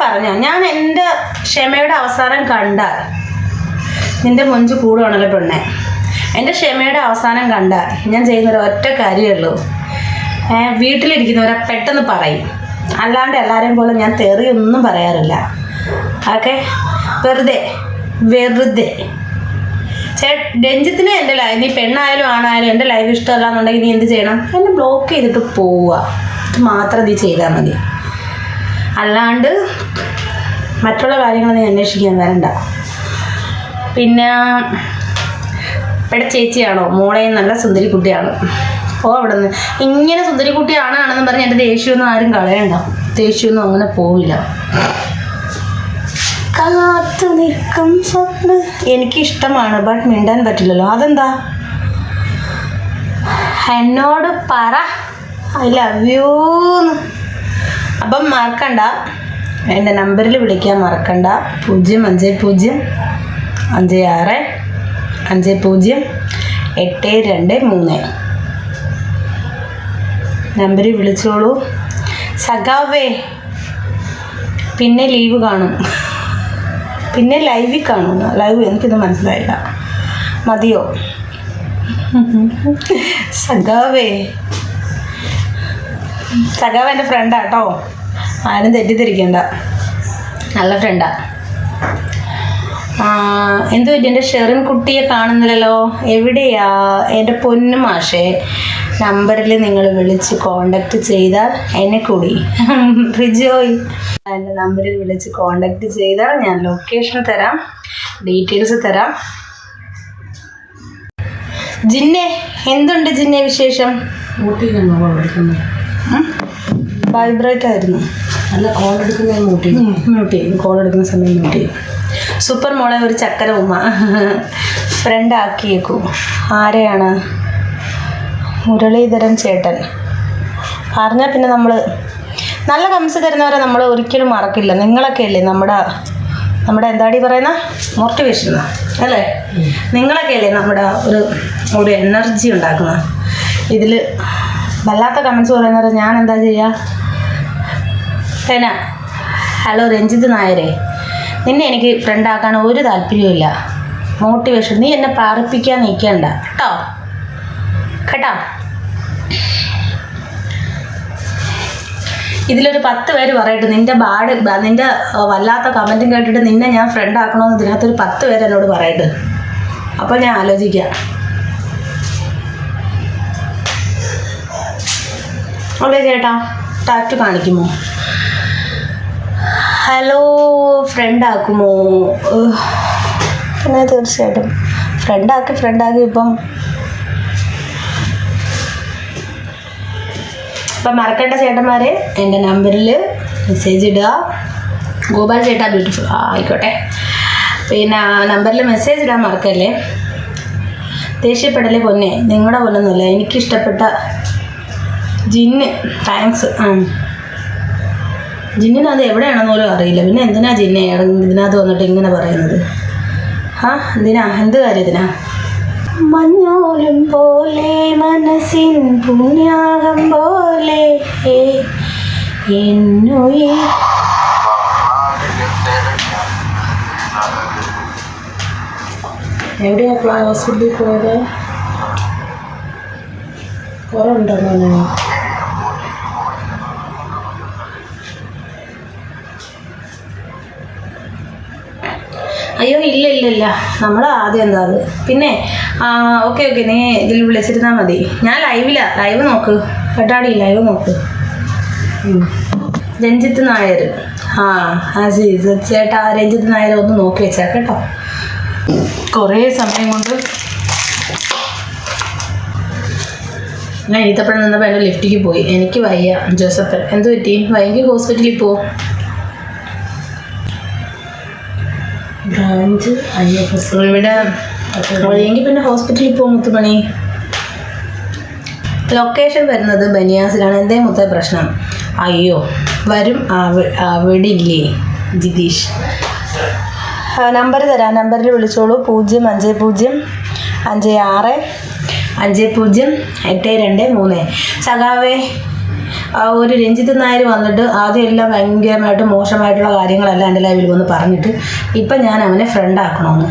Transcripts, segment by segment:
പറഞ്ഞോ. ഞാൻ എന്റെ ക്ഷമയുടെ അവസാനം കണ്ടാൽ നിന്റെ മുഞ്ച് കൂടുകയാണല്ലോ പെണ്ണെ. എന്റെ ക്ഷമയുടെ അവസാനം കണ്ടാൽ ഞാൻ ചെയ്യുന്നൊരു ഒറ്റ കാര്യമേ ഉള്ളൂ വീട്ടിലിരിക്കുന്നവരെ പെട്ടെന്ന് പറയും. അല്ലാണ്ട് എല്ലാവരെയും പോലെ ഞാൻ തെറിയൊന്നും പറയാറില്ല. ഓക്കെ? വെറുതെ വെറുതെ. ചേ രഞ്ജിത്തിന് എന്റെ ലൈവ് നീ പെണ്ണായാലും ആണായാലും എന്റെ ലൈവ് ഇഷ്ടമല്ല എന്നുണ്ടെങ്കിൽ നീ എന്ത് ചെയ്യണം? എന്നെ ബ്ലോക്ക് ചെയ്തിട്ട് പോവുക. ഇത് മാത്രം നീ ചെയ്താൽ മതി. അല്ലാണ്ട് മറ്റുള്ള കാര്യങ്ങൾ നീ അന്വേഷിക്കാൻ വരണ്ട. പിന്നെ ഇവിടെ ചേച്ചിയാണോ? മോളെയും നല്ല സുന്ദരി കുട്ടിയാണ്. ഓ അവിടെ നിന്ന് ഇങ്ങനെ സുന്ദരി കുട്ടിയാണെന്ന് പറഞ്ഞ് എന്റെ ദേഷ്യമൊന്നും ആരും കളയണ്ട. ദേഷ്യമൊന്നും അങ്ങനെ പോവില്ല. കാത്തു നിൽക്കും സ്വപ്ന എനിക്കിഷ്ടമാണ് ബട്ട് മിണ്ടാൻ പറ്റില്ലല്ലോ. അതെന്താ? എന്നോട് പറ. ഐ ലവ് യു അപ്പം മറക്കണ്ട. എന്റെ നമ്പറിൽ വിളിക്കാൻ മറക്കണ്ട. പൂജ്യം അഞ്ച് പൂജ്യം അഞ്ച് ആറ് അഞ്ച് പൂജ്യം എട്ട് രണ്ട് മൂന്ന്. നമ്പറിൽ വിളിച്ചോളൂ. സഖാവേ പിന്നെ ലീവ് കാണും. പിന്നെ ലൈവിൽ കാണും. ലൈവ് എനിക്കിത് മനസ്സിലായില്ല. മതിയോ? സഖാവേ സഖാവ് എന്റെ ഫ്രണ്ടാ കേട്ടോ ആരും തെറ്റിദ്ധരിക്കണ്ട. നല്ല ഫ്രണ്ടാ എന്തു പറ്റി? എന്റെ ഷെറിൻ കുട്ടിയെ കാണുന്നില്ലല്ലോ. എവിടെയാ? എന്റെ പൊന്നു മാഷേ നമ്പറിൽ നിങ്ങൾ വിളിച്ച് കോണ്ടാക്ട് ചെയ്താൽ എന്നെ കൂടി. റിജോയ് എന്റെ നമ്പറിൽ വിളിച്ച് കോണ്ടാക്ട് ചെയ്താൽ ഞാൻ ലൊക്കേഷൻ തരാം. ഡീറ്റെയിൽസ് തരാം. ജിന്നെ എന്തുണ്ട് ജിന്നെ വിശേഷം? ഊട്ടിയിലാണോ കോൾ എടുക്കുന്നത് വൈബ്രേറ്റ് ആയിരുന്നു. അല്ല കോൾ എടുക്കുന്നത് ചെയ്യും മ്യൂട്ട് ചെയ്യും കോൾ എടുക്കുന്ന സമയം മ്യൂട്ട് ചെയ്യും സൂപ്പർ മോളെ ഒരു ചക്കര ഉമ്മ. ഫ്രണ്ട് ആക്കിയേക്കൂ. ആരെയാണ്? മുരളീധരൻ ചേട്ടൻ. പറഞ്ഞാൽ പിന്നെ നമ്മൾ നല്ല കമൻസ് തരുന്നവരെ നമ്മൾ ഒരിക്കലും മറക്കില്ല. നിങ്ങളൊക്കെ അല്ലേ നമ്മുടെ നമ്മുടെ എന്താടി പറയുന്ന? മോട്ടിവേഷൻ അല്ലേ? നിങ്ങളൊക്കെ അല്ലേ നമ്മുടെ ഒരു ഒരു എനർജി ഉണ്ടാക്കുന്ന? ഇതിൽ വല്ലാത്ത കമൻസ് പറയുന്നവരെ ഞാൻ എന്താ ചെയ്യുക എന്നാ ഹലോ രഞ്ജിത്ത് നായരെ. നിന്നെ എനിക്ക് ഫ്രണ്ടാക്കാൻ ഒരു താല്പര്യമില്ല മോട്ടിവേഷൻ നീ എന്നെ പാറിപ്പിക്കാൻ നിൽക്കണ്ട. കേട്ടോ? കേട്ടോ? ഇതിലൊരു പത്ത് പേര് പറയട്ടെ. നിന്റെ ബാഡ് നിന്റെ വല്ലാത്ത കമന്റും കേട്ടിട്ട് നിന്നെ ഞാൻ ഫ്രണ്ട് ആക്കണമെന്ന് ഇതിനകത്തൊരു പത്ത് പേര് എന്നോട് പറയട്ടെ. അപ്പോൾ ഞാൻ ആലോചിക്കാം. ഓക്കെ ചേട്ടാ ടാറ്റു കാണിക്കുമോ? ഹലോ ഫ്രണ്ട് ആക്കുമോ. പിന്നെ തീർച്ചയായിട്ടും. ഫ്രണ്ടാക്കി ഫ്രണ്ടാക്കി ഇപ്പം. അപ്പം മറക്കണ്ട ചേട്ടന്മാരെ എന്റെ നമ്പറിൽ മെസ്സേജ് ഇടുക. ഗോപാൽ ചേട്ടാ ബ്യൂട്ടിഫുൾ ആയിക്കോട്ടെ. പിന്നെ നമ്പറിൽ മെസ്സേജ് ഇടാൻ മറക്കല്ലേ? ദേഷ്യപ്പെടലേ പൊന്നെ. നിങ്ങളുടെ പൊന്നൊന്നുമില്ല എനിക്കിഷ്ടപ്പെട്ട ജിന്ന് താങ്ക്സ് ആ. ജിന്നിന് അത് എവിടെയാണെന്ന് പോലും അറിയില്ല. പിന്നെ എന്തിനാ ജിന്നെ? ഇതിനകത്ത് വന്നിട്ട് ഇങ്ങനെ പറയുന്നത്? ആ എന്തിനാ? എന്ത് കാര്യത്തിനാ മഞ്ഞോലും പോലെ മനസ്സിൻ പുണ്യാകം പോലെ എന്നുയേ എവിടെയാ ഹോസ്പിറ്റലിൽ പോയത്? കുറവുണ്ടോ മോനെ? അയ്യോ ഇല്ല ഇല്ല ഇല്ല നമ്മൾ ആദ്യം എന്താ അത്? പിന്നെ ഓക്കെ ഓക്കെ നീ ഇതിൽ വിളിച്ചിരുന്നാൽ മതി. ഞാൻ ലൈവില. ലൈവ് നോക്ക്. കേട്ടാടി ലൈവ് നോക്ക്. രഞ്ജിത്ത് നായർ. ആ അസീസ് ചേട്ടാ രഞ്ജിത്ത് നായർ ഒന്ന് നോക്കി വെച്ചാൽ കേട്ടോ. കുറേ സമയം കൊണ്ട് ഞാൻ ഈത്തപ്പഴം നിന്നപ്പോൾ എന്റെ ലിഫ്റ്റിക്ക് പോയി. എനിക്ക് വയ്യ. ജോസഫ് എന്ത് പറ്റി? വൈകി ഹോസ്പിറ്റലിൽ പോ ബ്രാഞ്ച് ഇവിടെ പിന്നെ ഹോസ്പിറ്റലിൽ പോകും മുത്തുമണി. ലൊക്കേഷൻ വരുന്നത് ബനിയാസിലാണ്. എന്തേ മുത്ത പ്രശ്നം? അയ്യോ വരും. അവ- അവിടെ ഇല്ലേ ജിതീഷ് നമ്പർ തരാം. നമ്പറിൽ വിളിച്ചോളൂ. പൂജ്യം അഞ്ച് പൂജ്യം അഞ്ച് ആറ് അഞ്ച് പൂജ്യം എട്ട് രണ്ട് മൂന്ന്. സഖാവേ ഒരു രഞ്ജിത്ത് നായർ വന്നിട്ട് ആദ്യം എല്ലാം ഭയങ്കരമായിട്ട് മോശമായിട്ടുള്ള കാര്യങ്ങളെല്ലാം എന്റെ ലൈവിൽ വന്ന് പറഞ്ഞിട്ട് ഇപ്പം ഞാൻ അവനെ ഫ്രണ്ട് ആക്കണമെന്ന്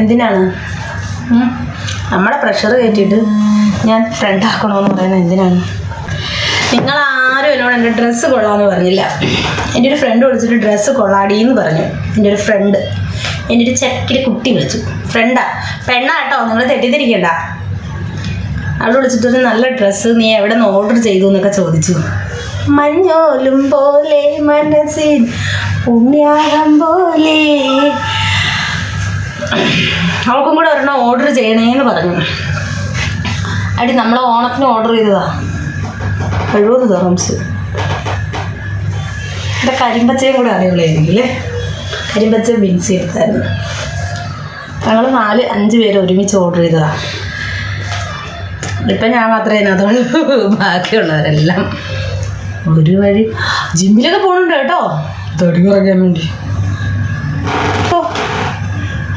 എന്തിനാണ്? നമ്മളെ പ്രഷർ കയറ്റിയിട്ട് ഞാൻ ഫ്രണ്ട് ആക്കണമെന്ന് പറയുന്നത് എന്തിനാണ്? നിങ്ങൾ ആരും എന്നോട് എന്റെ ഡ്രസ്സ് കൊള്ളാമെന്ന് പറഞ്ഞില്ല. എന്റെ ഒരു ഫ്രണ്ട് വിളിച്ചിട്ട് ഡ്രസ്സ് കൊള്ളാടി എന്ന് പറഞ്ഞു. എന്റെ ഒരു ഫ്രണ്ട് എന്റെ ഒരു ചെക്കിൽ കുട്ടി വിളിച്ചു. ഫ്രണ്ടാ പെണ്ണാട്ടോ നിങ്ങൾ തെറ്റിദ്ധരിക്കണ്ട. അവൾ വിളിച്ചിട്ട് ഒരു നല്ല ഡ്രസ്സ് നീ എവിടെ നിന്ന് ഓർഡർ ചെയ്തു എന്നൊക്കെ ചോദിച്ചു. മഞ്ഞോലും പോലെ മനസ്സിൻ പുണ്യാകം പോലെ. അവൾക്കും കൂടെ ഒരെണ്ണം ഓർഡർ ചെയ്യണേന്ന് പറഞ്ഞു. അടി നമ്മൾ ഓണത്തിന് ഓർഡർ ചെയ്തതാ. എഴുപത് തെറംസ് എന്റെ കരിമ്പച്ചയും കൂടെ അറിയുള്ളായിരുന്നെങ്കിൽ കരിമ്പച്ച ബിൻസി എടുത്തായിരുന്നു. ഞങ്ങൾ നാല് അഞ്ച് പേര് ഒരുമിച്ച് ഓർഡർ ചെയ്തതാ. ഇപ്പം ഞാൻ മാത്രമേ അതിനകത്തുള്ളൂ. ബാക്കിയുള്ളവരെല്ലാം. ഒരു വഴി. ജിമ്മിലൊക്കെ പോകുന്നുണ്ട് കേട്ടോ. തടി കുറയ്ക്കാൻ വേണ്ടി. ഓ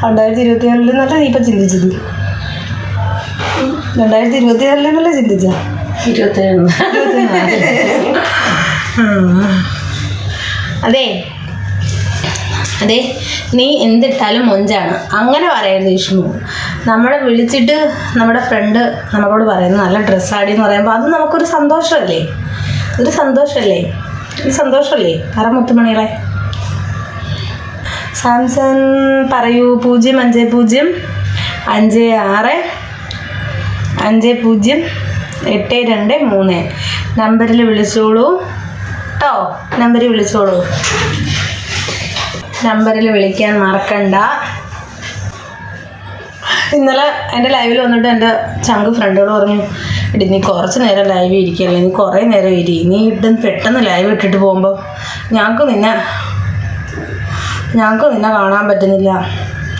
രണ്ടായിരത്തി ഇരുപത്തി നാലിൽ നല്ല നീ ഇപ്പം ചിന്തിച്ചത്? രണ്ടായിരത്തി ഇരുപത്തി നാലിൽ നല്ല ചിന്തിച്ച ഇരുപത്തേഴ് അതെ അതെ നീ എന്തിട്ടാലും മൊഞ്ചാണ്. അങ്ങനെ പറയരുത് വിഷ്ണു. നമ്മളെ വിളിച്ചിട്ട് നമ്മുടെ ഫ്രണ്ട് നമ്മളോട് പറയുന്നത് നല്ല ഡ്രസ്സ് ആടി എന്ന് പറയുമ്പോൾ അത് നമുക്കൊരു സന്തോഷമല്ലേ? ഒരു സന്തോഷമല്ലേ? ഒരു സന്തോഷമല്ലേ? പറ മുത്തുമണികളെ. സാംസൺ പറയൂ പൂജ്യം അഞ്ച് പൂജ്യം അഞ്ച് ആറ് അഞ്ച് പൂജ്യം എട്ട് രണ്ട് മൂന്ന്. നമ്പറിൽ വിളിച്ചോളൂ. കേട്ടോ നമ്പറിൽ വിളിച്ചോളൂ. നമ്പറിൽ വിളിക്കാൻ മറക്കണ്ട. ഇന്നലെ എന്റെ ലൈവിൽ വന്നിട്ട് എന്റെ ചങ്ക് ഫ്രണ്ടുകൾ പറഞ്ഞു ഇടി നീ കുറച്ച് നേരം ലൈവ് ഇരിക്കല്ലേ? നീ കുറേ നേരം ഇരി. നീ ഇട്ട് പെട്ടെന്ന് ലൈവ് ഇട്ടിട്ട് പോകുമ്പോൾ ഞങ്ങൾക്ക് നിന്നെ ഞങ്ങൾക്ക് നിന്നെ കാണാൻ പറ്റുന്നില്ല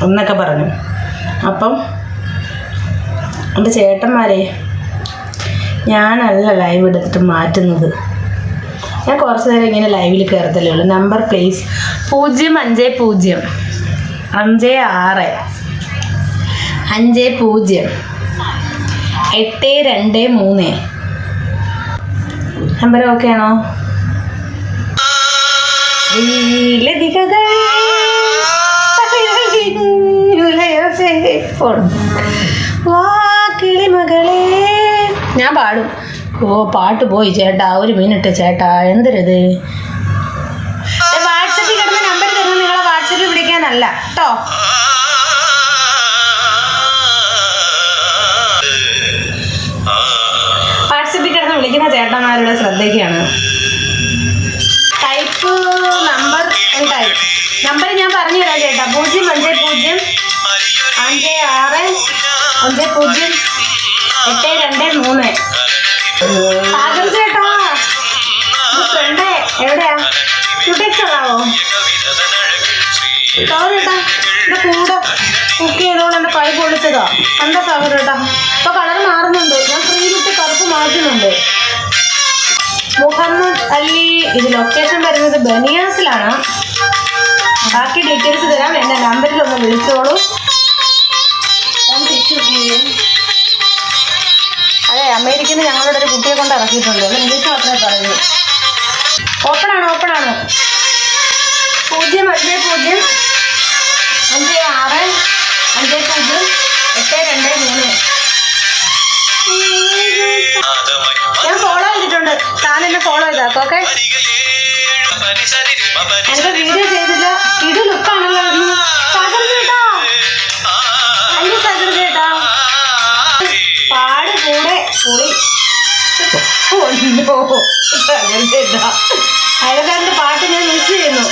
എന്നൊക്കെ പറഞ്ഞു. അപ്പം എന്റെ ചേട്ടന്മാരെ ഞാനല്ല ലൈവ് എടുത്തിട്ട് മാറ്റുന്നത്. ഞാൻ കുറച്ച് നേരം ഇങ്ങനെ ലൈവിൽ കയറത്തല്ലേ ഉള്ളൂ. നമ്പർ പ്ലീസ് പൂജ്യം അഞ്ച് പൂജ്യം. അഞ്ച് ആറ്. അഞ്ച് പൂജ്യം. എട്ട് രണ്ട് മൂന്ന്. നമ്പർ ഓക്കെ ആണോ? ഞാൻ പാടും. ഓ പാട്ട് പോയി ചേട്ടാ. ഒരു മിനിറ്റ് ചേട്ടാ. എന്തരത് വാട്സപ്പിൽ കിടന്ന നമ്പർ തരുന്നത് നിങ്ങളെ വാട്സപ്പിൽ വിളിക്കാനല്ല. കേട്ടോ? വാട്സപ്പിൽ കിടന്ന് വിളിക്കുന്ന ചേട്ടന്മാരുടെ ശ്രദ്ധയ്ക്കാണ്. ടൈപ്പ് നമ്പർ എന്തായി? നമ്പർ ഞാൻ പറഞ്ഞു തരാം ചേട്ടാ. പൂജ്യം അഞ്ച് പൂജ്യം അഞ്ച് ആറ് അഞ്ച് പൂജ്യം എട്ട് രണ്ട് മൂന്ന്. എവിടെയാ ക്യൂടെക്സ് ഉള്ളാവോ സാഗർ ചേട്ടാ എന്റെ കൂടെ കുക്ക് ചെയ്തോണ്ട് എന്റെ കൈ പൊളിച്ചതാ എന്താ സാഗർ ചേട്ടാ ഇപ്പൊ കളർ മാറുന്നുണ്ട്. ഞാൻ ക്രീമിട്ട് കറുപ്പ് മാറ്റുന്നുണ്ട്. മുഹമ്മദ് അലി ഇത് ലൊക്കേഷൻ വരുന്നത് ബനിയാസിലാണ്. ബാക്കി ഡീറ്റെയിൽസ് തരാം. എന്റെ നമ്പറിൽ ഒന്ന് വിളിച്ചോളൂ. ഞാൻ തിരിച്ചു ഇറക്കിയിട്ടുണ്ട് അത് ഇംഗ്ലീഷ് മാത്രമേ പറയൂ ഓപ്പൺ ആണോ ഓപ്പൺ ആണോ. പൂജ്യം അഞ്ച് പൂജ്യം. അഞ്ച് ആറ് അഞ്ച് പൂജ്യം എട്ട് രണ്ട് മൂന്ന്. ഞാൻ ഫോളോ ചെയ്തിട്ടുണ്ട്. താൻ എന്നെ ഫോളോ ചെയ്താക്കോ ഓക്കെ എന്റെ വീഡിയോ ചെയ്തില്ല. ഇത് ലുക്കാണല്ലോ ചേട്ടാ പാട്ട് ഞാൻ മിസ് ചെയ്യുന്നു.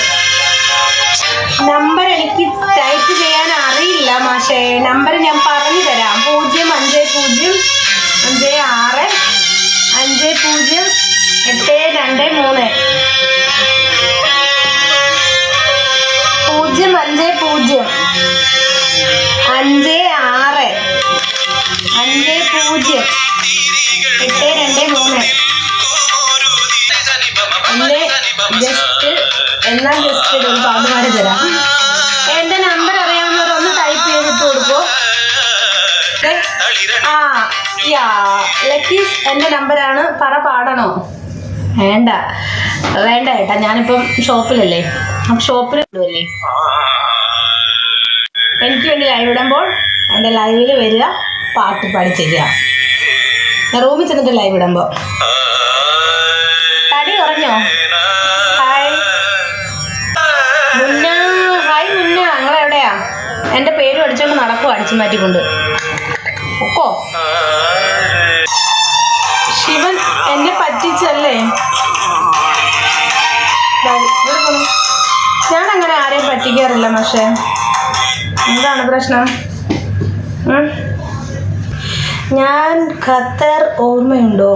നമ്പർ എനിക്ക് ടൈപ്പ് ചെയ്യാൻ അറിയില്ല മാഷേ. നമ്പർ ഞാൻ പറഞ്ഞു തരാം. പൂജ്യം അഞ്ച് പൂജ്യം അഞ്ച് ആറ് അഞ്ച് പൂജ്യം എട്ട് രണ്ട് മൂന്ന്. പൂജ്യം അഞ്ച് പൂജ്യം അഞ്ച് ആറ് അഞ്ച് പൂജ്യം എട്ട് ജസ്റ്റ് എന്നാൽ ജസ്റ്റ് ഒരു പാട്ട് പാടി തരാം. എന്റെ നമ്പർ അറിയാവുന്നവർ ഒന്ന് ടൈപ്പ് ചെയ്തിട്ട് കൊടുക്കോ? ആ യാ ലക്കീസ് എന്റെ നമ്പറാണ്. പറ പാടണോ? വേണ്ട. വേണ്ട ഏട്ടാ ഞാനിപ്പം ഷോപ്പിലല്ലേ? അപ്പം ഷോപ്പിൽ ഇടുമല്ലേ എനിക്ക് വേണ്ടി ലൈവ് ഇടുമ്പോൾ എന്റെ ലൈവിൽ വരിക പാട്ട് പാടി തരിക. റൂമിൽ ചെന്നിട്ട് ലൈവ് ഇടുമ്പോൾ. എന്റെ പേരും അടിച്ചോണ്ട് നടക്കും അടിച്ചു മാറ്റിക്കൊണ്ട്. ഒക്കോ ശിവൻ എന്നെ പറ്റിച്ചല്ലേ? ഞാൻ അങ്ങനെ ആരെയും പറ്റിക്കാറില്ല പക്ഷേ എന്താണ് പ്രശ്നം? ഞാൻ ഖത്തർ ഓർമ്മയുണ്ടോ?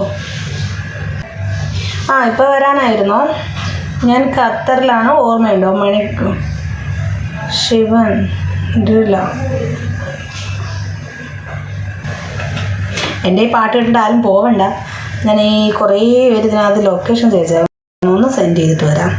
ആ ഇപ്പൊ വരാനായിരുന്നോ? ഞാൻ ഖത്തറിലാണ് ഓർമ്മയുണ്ടോ മണിക്ക് ശിവൻ. ഇല്ല എന്റെ ഈ പാട്ട് കേട്ടിട്ട് ആരും പോവണ്ട. ഞാൻ ഈ കുറേ പേര് ഇതിനകത്ത് ലൊക്കേഷൻ ചോദിച്ചാൽ ഒന്ന് സെൻഡ് ചെയ്തിട്ട് വരാം.